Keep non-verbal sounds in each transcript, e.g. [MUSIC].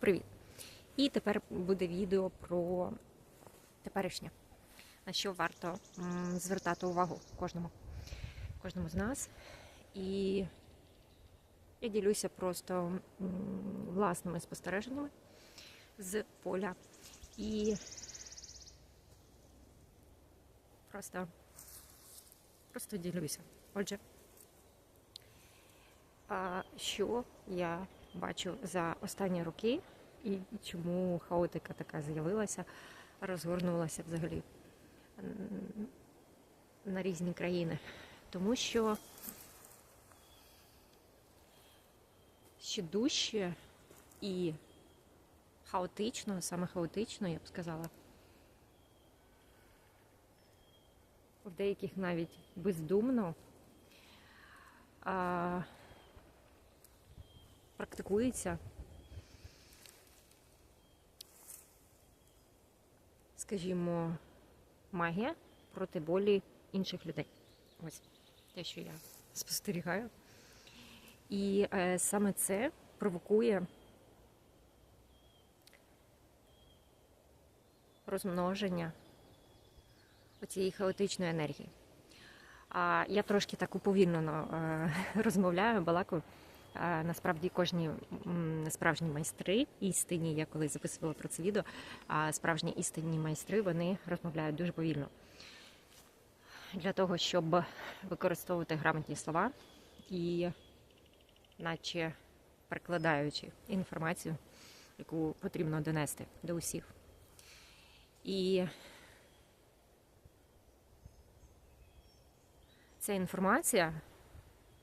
Привіт! І тепер буде відео про теперішнє. На що варто звертати увагу кожному, кожному з нас. І я ділюся просто власними спостереженнями з поля. І просто, просто ділюся. Отже, що я бачу за останні роки і чому хаотика така з'явилася, розгорнулася взагалі на різні країни. Тому що ще дужче і хаотично, саме хаотично, я б сказала, в деяких навіть бездумно. А, практикується, скажімо, магія проти болі інших людей. Ось те, що я спостерігаю. І е, саме це провокує розмноження оцієї хаотичної енергії. А я трошки так уповільнено е, [LAUGHS] розмовляю, балакаю. Насправді кожні справжні майстри істинні, я коли записувала про це відео, справжні істинні майстри вони розмовляють дуже повільно. Для того, щоб використовувати грамотні слова і, наче перекладаючи інформацію, яку потрібно донести до усіх. І ця інформація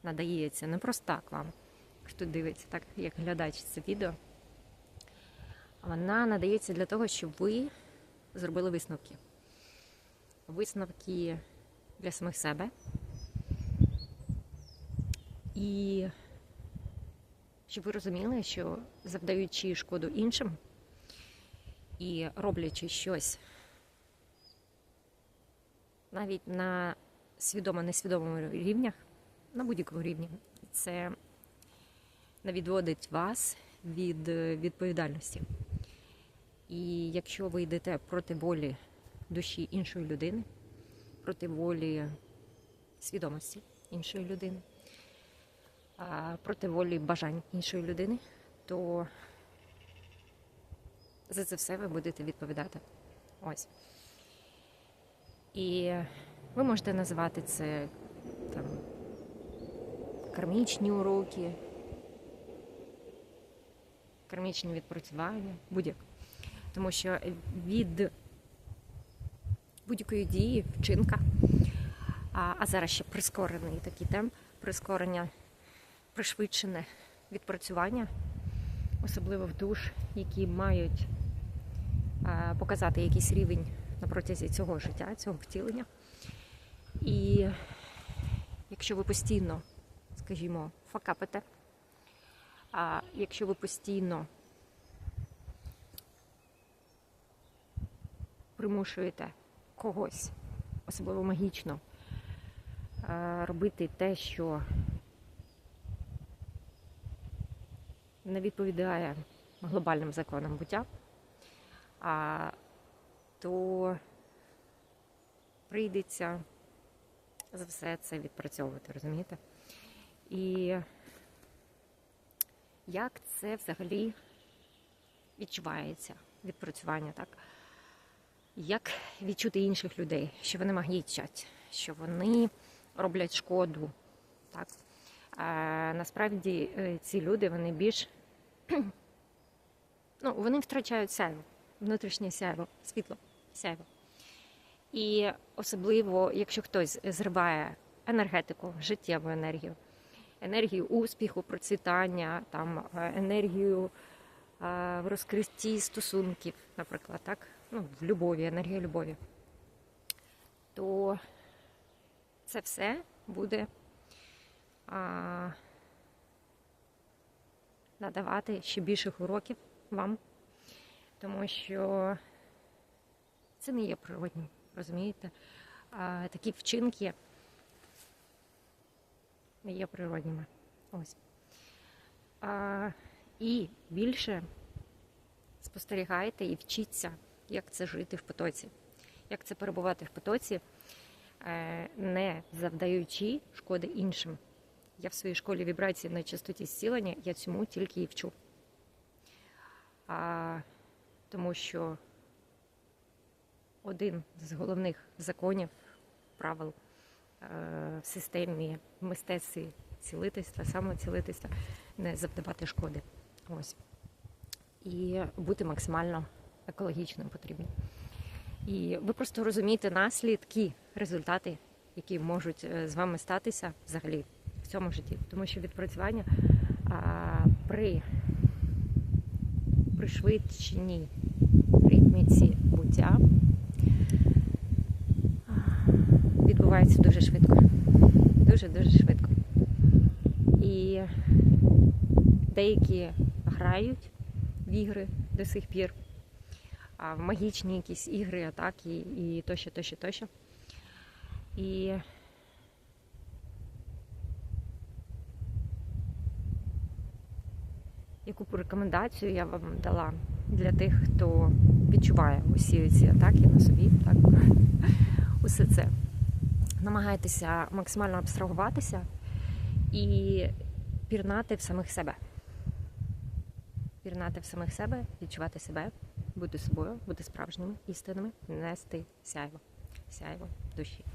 надається не просто так вам, хто дивиться, так як глядач це відео. Вона надається для того, щоб ви зробили висновки. Висновки для самих себе. І щоб ви розуміли, що завдаючи шкоду іншим і роблячи щось навіть на свідомо-несвідомому рівнях, на будь-якому рівні, це відводить вас від е, відповідальності. І якщо ви йдете проти волі душі іншої людини, проти волі свідомості іншої людини, проти волі бажань іншої людини, то за це все ви будете відповідати. Ось. І ви можете називати це там кармічні уроки, кармічні відпрацювання, будь-як. Тому що від будь-якої дії, вчинка, а, зараз ще прискорений такий темп, прискорення, пришвидшене відпрацювання, особливо в душ, які мають показати якийсь рівень на протязі цього життя, цього втілення. І якщо ви постійно, скажімо, факапите, а якщо ви постійно примушуєте когось, особливо магічно, е, робити те, що не відповідає глобальним законам буття, а, то прийдеться за все це відпрацьовувати, розумієте? І як це взагалі відчувається, відпрацювання, так? Як відчути інших людей, що вони магічать, що вони роблять шкоду. Так? А, насправді е, ці люди вони більш [CLEARS THROAT] ну, вони втрачають сяйво, внутрішнє сяйво, світло, сяйво. І особливо, якщо хтось зриває енергетику, життєву енергію, енергію успіху, процвітання, там, е, енергію е, в розкритті стосунків, наприклад, так? Ну, в любові, енергія любові, то це все буде а, надавати ще більших уроків вам, тому що це не є природнім, розумієте? А, такі вчинки не є природніми. Ось. А, і більше спостерігайте і вчіться, як це жити в потоці, як це перебувати в потоці, е, не завдаючи шкоди іншим. Я в своїй школі вібрації на частоті зцілення, я цьому тільки і вчу. А, тому що один з головних законів, правил е, в системі мистецтві цілительства, самоцілительства не завдавати шкоди. Ось. І бути максимально екологічним потрібно. І ви просто розумієте наслідки, результати, які можуть е, з вами статися взагалі в цьому житті. Тому що відпрацювання а, при пришвидшеній ритміці буття відбувається дуже швидко. Дуже-дуже швидко. І деякі грають в ігри до сих пір, в магічні якісь ігри, атаки і тощо, тощо, тощо. І яку рекомендацію я вам дала для тих, хто відчуває усі ці атаки на собі, так [LAUGHS] усе це. Намагайтеся максимально абстрагуватися і пірнати в самих себе. Пірнати в самих себе, відчувати себе, бути собою, бути справжніми істинами, нести сяйво, сяйво душі.